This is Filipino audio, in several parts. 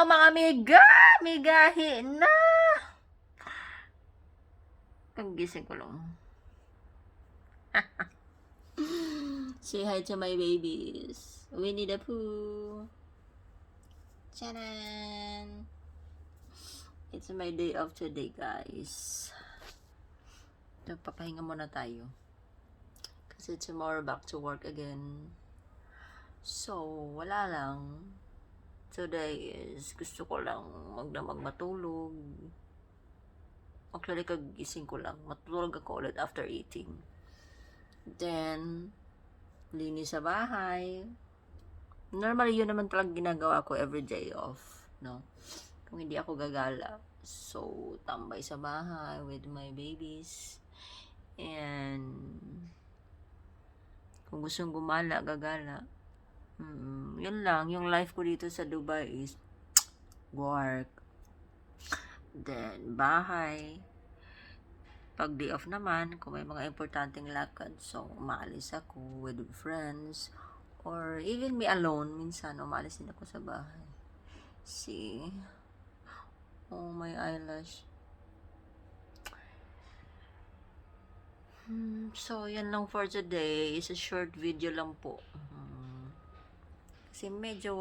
Hello mga miga! Migahi na! Kagising ko lang. Say hi to my babies. Winnie the Pooh. Charan! It's my day off today, guys. So, papahinga muna tayo. Kasi tomorrow back to work again. So, wala lang. Today is gusto ko lang magdamag matulog. Actually, kagising ko lang. Matulog ako ulit after eating. Then, linis sa bahay. Normally, yun naman talagang ginagawa ko every day off. No? Kung hindi ako gagala. So, tambay sa bahay with my babies. And, kung gustong gumala, gagala. Mm, yun lang. Yung life ko dito sa Dubai is work. Then, bahay. Pag day off naman, kung may mga importanteng lakad, so, umaalis ako with friends. Or even me alone, minsan, umaalis din ako sa bahay. See? Oh, my eyelash. Hmm, so, yan lang for today. It's a short video lang po. Kasi medyo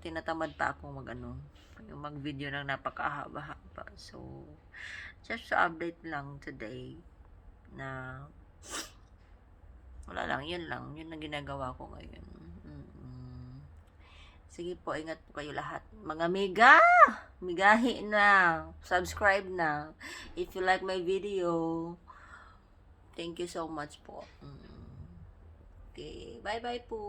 tinatamad pa ako mag ano, yung mag-video ng napakahaba-haba. So, just to update lang today na wala lang, yun lang. Yun ang ginagawa ko ngayon. Mm-mm. Sige po, ingat po kayo lahat. Mga miga! Migahi na! Subscribe na. If you like my video, thank you so much po. Mm. Okay, bye-bye po.